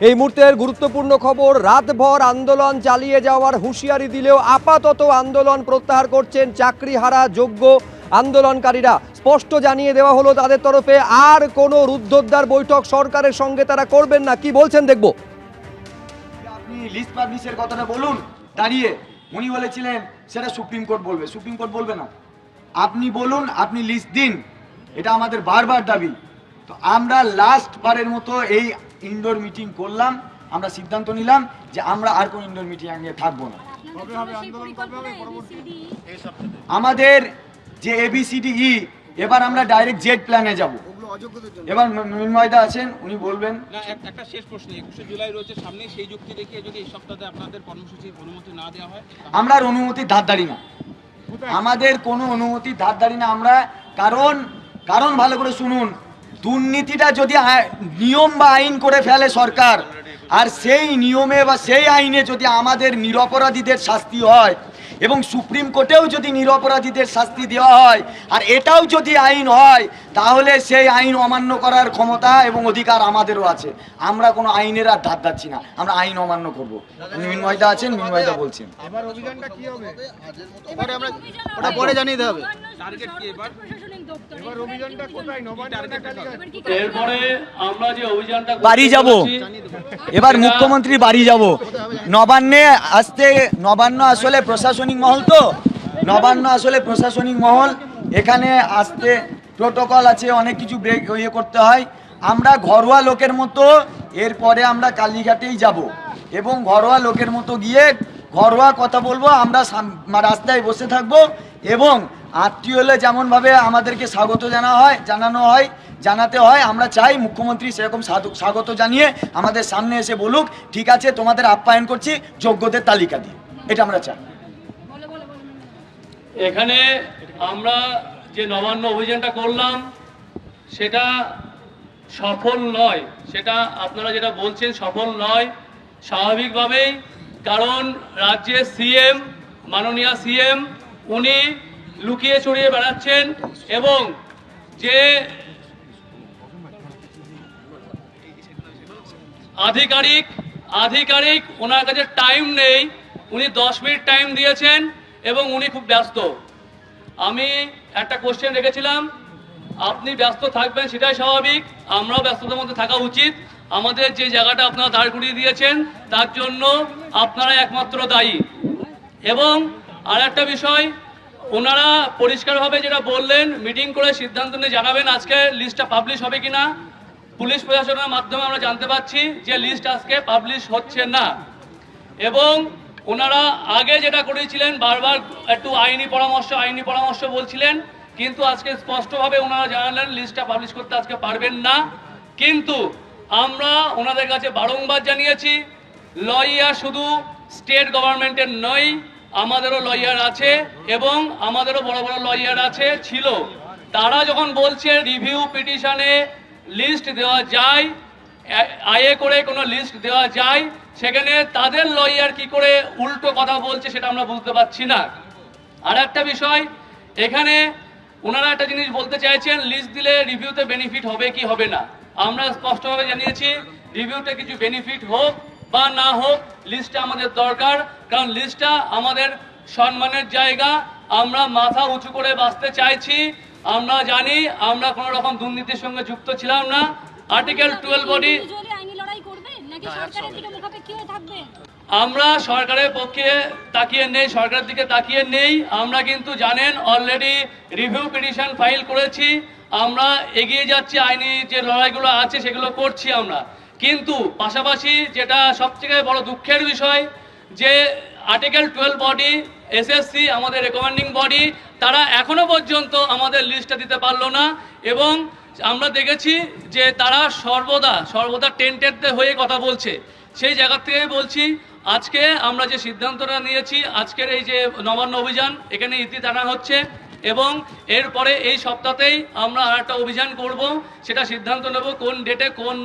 এই মুহূর্তের গুরুত্বপূর্ণ খবর, রাতভর আন্দোলন চালিয়ে যাওয়ার হুঁশিয়ারি দিলেও আপাতত আন্দোলন প্রত্যাহার করছেন চাকরিহারা যোগ্য আন্দোলনকারীরা। স্পষ্ট জানিয়ে দেওয়া হলো তাদের তরফে, আর কোনো রুদ্ধদ্বার বৈঠক সরকারের সঙ্গে তারা করবেন না, কি বলছেন দেখব। আপনি লিস্ট পাবলিশের কথাটা বলুন, দাঁড়িয়ে। উনি বলেছিলেন, সেটা সুপ্রিম কোর্ট বলবে। সুপ্রিম কোর্ট বলবে না। আপনি বলুন, আপনি লিস্ট দিন। এটা আমাদের বারবার দাবি। তো আমরা লাস্ট বারের মতো এই ইনডোর মিটিং করলাম আমরা সিদ্ধান্ত নিলাম যে আমরা আর কোনো ইনডোর মিটিং নিয়ে থাকব না। আমাদের যে এবিসিডি এবার আমরা ডাইরেক্ট জেড প্ল্যানে যাব। এবার মৃন্ময়দা আছেন উনি বলবেন। একটা শেষ প্রশ্ন একুশে জুলাই রয়েছে সামনে সেই যুক্তি দেখিয়ে যদি এই সপ্তাহে আপনাদের কর্মসূচির অনুমতি না দেওয়া হয় আমরা আর অনুমতির ধার ধারি না। আমাদের কোনো অনুমতির ধার ধারি না আমরা কারণ কারণ ভালো করে শুনুন দুর্নীতিটা যদি নিয়ম বা আইন করে ফেলে সরকার আর সেই নিয়মে বা সেই আইনে যদি আমাদের নিরপরাধীদের শাস্তি হয় এবং সুপ্রিম কোর্টেও যদি নিরপরাধীদের শাস্তি দেওয়া হয় আর এটাও যদি আইন হয় তাহলে সেই আইন অমান্য করার ক্ষমতা এবং অধিকার আমাদেরও আছে। আমরা কোনো আইনের আর ধার ধারছি না। আমরা আইন অমান্য করব। মিনময়দা আছেন মিনময়দা বলছেন। ওটা পরে জানিয়ে দেওয়া হবে। টার্গেট কি এবার? এবার অভিযানটা কোথায়? নবান্নে না কালীঘাটে? এরপরে আমরা যে অভিযানটা বাড়ি যাব। এবার মুখ্যমন্ত্রী বাড়ি যাব। নবান্নে আসতে নবান্ন আসলে প্রশাসনিক মহল তো? নবান্ন আসলে প্রশাসনিক মহল। এখানে আসতে প্রোটোকল আছে অনেক কিছু ব্রেক ইয়ে করতে হয়। আমরা ঘরোয়া লোকের মতো এরপরে আমরা কালীঘাটেই যাব। এবং ঘরোয়া লোকের মতো গিয়ে ঘরোয়া কথা বলব। আমরা সাম- রাস্তায় বসে থাকব। এবং আত্মীয় হলে যেমনভাবে আমাদেরকে স্বাগত জানা হয়, জানানো হয়, জানাতে হয়, আমরা চাই মুখ্যমন্ত্রী সেরকম স্বাগত জানিয়ে আমাদের সামনে এসে বলুক, ঠিক আছে, তোমাদের আপ্যায়ন করছি যোগ্যদের তালিকা দিয়ে। এটা আমরা চাই। এখানে আমরা যে নবান্ন অভিযানটা করলাম, সেটা সফল নয়। সেটা আপনারা যেটা বলছেন, সফল নয়। স্বাভাবিকভাবেই, কারণ রাজ্যের সিএম, মাননীয় সিএম, উনি লুকিয়ে ছড়িয়ে বেড়াচ্ছেন এবং যে আধিকারিক আধিকারিক, ওনার কাছে টাইম নেই। উনি দশ মিনিট টাইম দিয়েছেন এবং উনি খুব ব্যস্ত। আমি একটা কোশ্চেন রেখেছিলাম, আপনি ব্যস্ত থাকবেন সেটাই স্বাভাবিক, আমরাও ব্যস্ততার মধ্যে থাকা উচিত। আমাদের যে জায়গাটা আপনারা দাঁড় করিয়ে দিয়েছেন, তার জন্য আপনারা একমাত্র দায়ী। এবং আর একটা বিষয় ওনারা পরিষ্কারভাবে যেটা বললেন মিটিং করে সিদ্ধান্ত নিয়ে জানাবেন আজকে লিস্টটা পাবলিশ হবে কিনা। পুলিশ প্রশাসনের মাধ্যমে আমরা জানতে পারছি যে লিস্ট আজকে পাবলিশ হচ্ছে না। এবং ওনারা আগে যেটা করেছিলেন, বারবার একটু আইনি পরামর্শ আইনি পরামর্শ বলছিলেন, কিন্তু আজকে স্পষ্টভাবে ওনারা জানালেন লিস্টটা পাবলিশ করতে আজকে পারবেন না। কিন্তু আমরা ওনাদের কাছে বারংবার জানিয়েছি লয়ার শুধু স্টেট গভর্নমেন্টের নয় আমাদেরও লয়ার আছে এবং আমাদেরও বড় বড় লয়ার আছে, ছিল। তারা যখন বলছে রিভিউ পিটিশনে লিস্ট দেওয়া যায়, আয়ে করে কোনো লিস্ট দেওয়া যায়, সেখানে তাদের লয়ার কি করে উল্টো কথা বলছে সেটা আমরা বুঝতে পারছি না। আর একটা বিষয়, এখানে ওনারা একটা জিনিস বলতে চাইছেন লিস্ট দিলে রিভিউতে বেনিফিট হবে কি হবে না। আমরা স্পষ্টভাবে জানিয়েছি রিভিউতে কিছু বেনিফিট হোক বা না হোক লিস্টটা আমাদের দরকার কারণ লিস্টটা আমাদের সম্মানের জায়গা। আমরা মাথা উঁচু করে বাঁচতে চাইছি। আমরা জানি আমরা কোনো রকম দুর্নীতির সঙ্গে যুক্ত ছিলাম না। আর্টিকেল টুয়েলভ বডি আমরা সরকারের পক্ষে তাকিয়ে নেই সরকারের দিকে তাকিয়ে নেই। আমরা কিন্তু জানেন অলরেডি রিভিউ পিটিশন ফাইল করেছি। আমরা এগিয়ে যাচ্ছি আইনি যে লড়াইগুলো আছে সেগুলো করছি আমরা। কিন্তু পাশাপাশি যেটা সবথেকে বড় দুঃখের বিষয়, যে আর্টিকেল টুয়েলভ বডি এসএসসি আমাদের রেকমেন্ডিং বডি তারা এখনও পর্যন্ত আমাদের লিস্টটা দিতে পারল না এবং আমরা দেখেছি যে তারা সর্বদা সর্বদা টেন্টেড হয়ে কথা বলছে। সেই জায়গা থেকে বলছি, আজকে আমরা যে সিদ্ধান্তটা নিয়েছি, আজকের এই যে নবান্ন অভিযান, এখানে ইতি টানা হচ্ছে। এবং এরপরে এই সপ্তাহতেই আমরা আর একটা অভিযান করব, সেটা সিদ্ধান্ত নেব কোন ডেটে কোন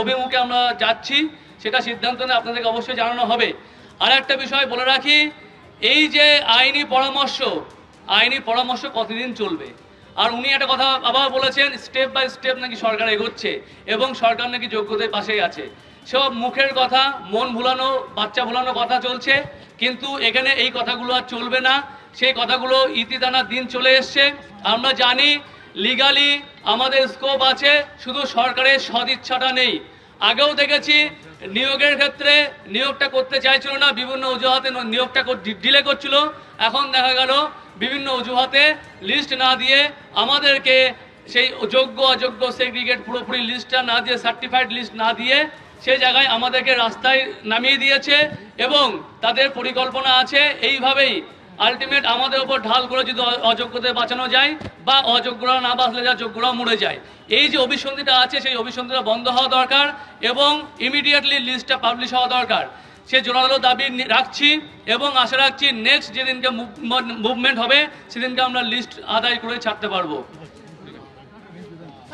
অভিমুখে আমরা যাচ্ছি, সেটা সিদ্ধান্ত নিয়ে আপনাদেরকে অবশ্যই জানানো হবে। আর একটা বিষয় বলে রাখি, এই যে আইনি পরামর্শ আইনি পরামর্শ কতদিন চলবে? আর উনি একটা কথা আবার বলেছেন, স্টেপ বাই স্টেপ নাকি সরকার এগোচ্ছে, এবং সরকার নাকি যোগ্যতার পাশেই আছে। সব মুখের কথা, মন ভুলানো, বাচ্চা ভুলানো কথা চলছে, কিন্তু এখানে এই কথাগুলো আর চলবে না। সেই কথাগুলো ইতিদানার দিন চলে এসছে। আমরা জানি লিগালি আমাদের স্কোপ আছে, শুধু সরকারের সদিচ্ছাটা নেই। আগেও দেখেছি নিয়োগের ক্ষেত্রে নিয়োগটা করতে চাইছিল না, বিভিন্ন অজুহাতে নিয়োগটা ডিলে করছিল। এখন দেখা গেল বিভিন্ন অজুহাতে লিস্ট না দিয়ে আমাদেরকে সেই যোগ্য, অযোগ্য সেগ্রিগেট পুরোপুরি লিস্টটা না দিয়ে সার্টিফাইড লিস্ট না দিয়ে সেই জায়গায় আমাদেরকে রাস্তায় নামিয়ে দিয়েছে এবং তাদের পরিকল্পনা আছে এইভাবেই আলটিমেট আমাদের উপর ঢাল করে যদি অযোগ্যদের বাঁচানো যায় বা অযোগ্যরা না বাঁচলে যা যোগ্যরা মরে যায়। এই যে অভিসন্ধিটা আছে, সেই অভিসন্ধিটা বন্ধ হওয়া দরকার এবং ইমিডিয়েটলি লিস্টটা পাবলিশ হওয়া দরকার। সে জোরালো দাবি রাখছি এবং আশা রাখছি নেক্সট যেদিনকে মুভমেন্ট হবে, সেদিনকে আমরা লিস্ট আদায় করে ছাড়তে পারব।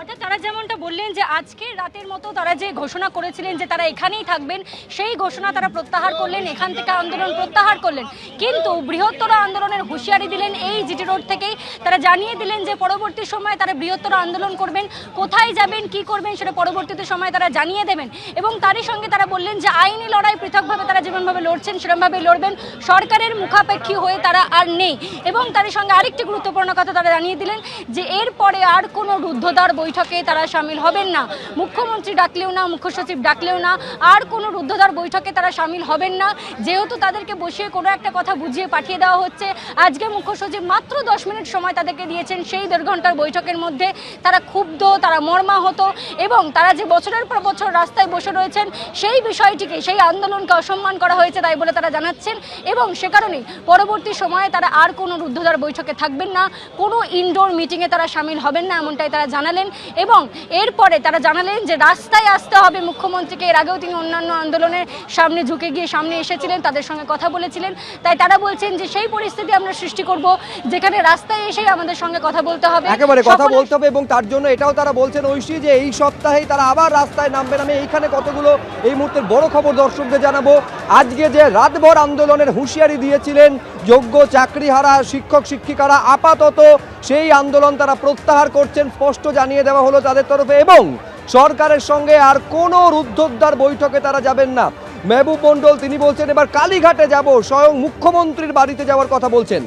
অর্থাৎ তারা যেমনটা বললেন যে আজকে রাতের মতো তারা যে ঘোষণা করেছিলেন যে তারা এখানেই থাকবেন, সেই ঘোষণা তারা প্রত্যাহার করলেন, এখান থেকে আন্দোলন প্রত্যাহার করলেন। কিন্তু বৃহত্তর আন্দোলনের হুঁশিয়ারি দিলেন এই জিটি রোড থেকেই। তারা জানিয়ে দিলেন যে পরবর্তী সময়ে তারা বৃহত্তর আন্দোলন করবেন, কোথায় যাবেন, কি করবেন সেটা পরবর্তীতে সময় তারা জানিয়ে দেবেন। এবং তারই সঙ্গে তারা বললেন যে আইনি লড়াই পৃথকভাবে তারা যেমনভাবে লড়ছেন সেরকমভাবে লড়বেন, সরকারের মুখাপেক্ষী হয়ে তারা আর নেই। এবং তারই সঙ্গে আরেকটি গুরুত্বপূর্ণ কথা তারা জানিয়ে দিলেন যে এরপরে আর কোনো রুদ্ধদ্বার বৈঠকে তারা সামিল হবেন না। মুখ্যমন্ত্রী ডাকলেও না মুখ্য সচিব ডাকলেও না, আর কোনো রুদ্ধদ্বার বৈঠকে তারা সামিল হবেন না। যেহেতু তাদেরকে বসিয়ে কোনো একটা কথা বুঝিয়ে পাঠিয়ে দেওয়া হচ্ছে, আজকে মুখ্য সচিব মাত্র দশ মিনিট সময় তাদেরকে দিয়েছেন, সেই দেড় ঘণ্টার বৈঠকের মধ্যে। তারা ক্ষুব্ধ, তারা মর্মাহত এবং তারা যে বছরের পর বছর রাস্তায় বসে রয়েছেন, সেই বিষয়টিকে, সেই আন্দোলনকে অসম্মান করা হয়েছে তাই বলে তারা জানাচ্ছেন এবং সে কারণেই পরবর্তী সময়ে তারা আর কোনো রুদ্ধদ্বার বৈঠকে থাকবেন না, কোনো ইনডোর মিটিংয়ে তারা সামিল হবেন না, এমনটাই তারা জানালেন। এবং এরপরে তারা জানালেন যে রাস্তায় আসতে হবে। মুখ্যমন্ত্রীকে এর আগেও তিনি অন্যান্য আন্দোলনের সামনে ঝুঁকে গিয়ে সামনে এসেছিলেন তাদের সঙ্গে কথা বলেছিলেন। তাই তারা বলছেন যে সেই পরিস্থিতি আমরা সৃষ্টি করব যেখানে রাস্তায় এসেই আমাদের সঙ্গে কথা বলতে হবে। একেবারে কথা বলতে হবে এবং তার জন্য এটাও তারা বলছেন ঐশী যে এই সপ্তাহেই তারা আবার রাস্তায় নামবেন। আমি এইখানে কতগুলো এই মুহূর্তের বড় খবর দর্শকদের জানাব। আজকে যে রাতভর আন্দোলনের হুঁশিয়ারি দিয়েছিলেন যোগ্য চাকরিহারা শিক্ষক শিক্ষিকারা, আপাতত সেই আন্দোলন তারা প্রত্যাহার করছেন, স্পষ্ট জানিয়ে দেওয়া হলো তাদের তরফে এবং সরকারের সঙ্গে আর কোনো রুদ্ধদ্বার বৈঠকে তারা যাবেন না। মেহবুব মণ্ডল তিনি বলছেন, এবার কালীঘাটে যাব, স্বয়ং মুখ্যমন্ত্রীর বাড়িতে যাওয়ার কথা বলছেন।